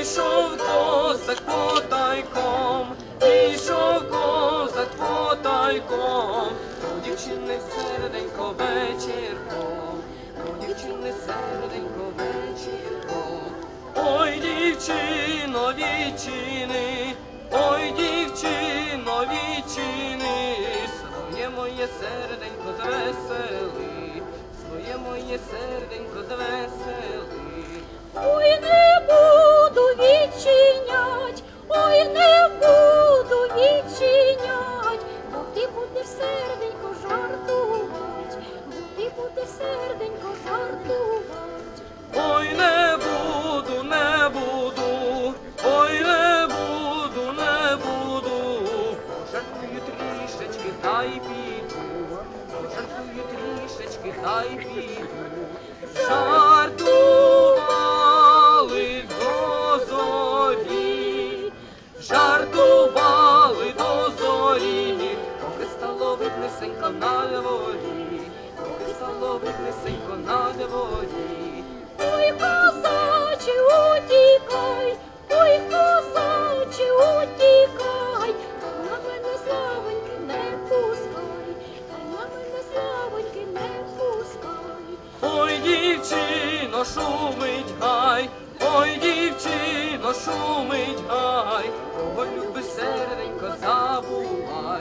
Ішов козак потайком, ішов козак потайком, у дівчини серденько вечірком, у дівчини серденько вечірком. Ой, дівчино, відчини, ой, дівчино, відчини, своє моє серденько звесели, своє моє серденько звесели. Ой, трішечки, та й піду. Жартую трішечки, та й піду. Жартували до зорі, жартували до зорі, поки стало виднесенько на дворі, поки стало виднесенько на дворі. Ой, козаче, утікай, дівчино, шумить гай, ой, дівчино, шумить гай, кого любиш серденько, забувай,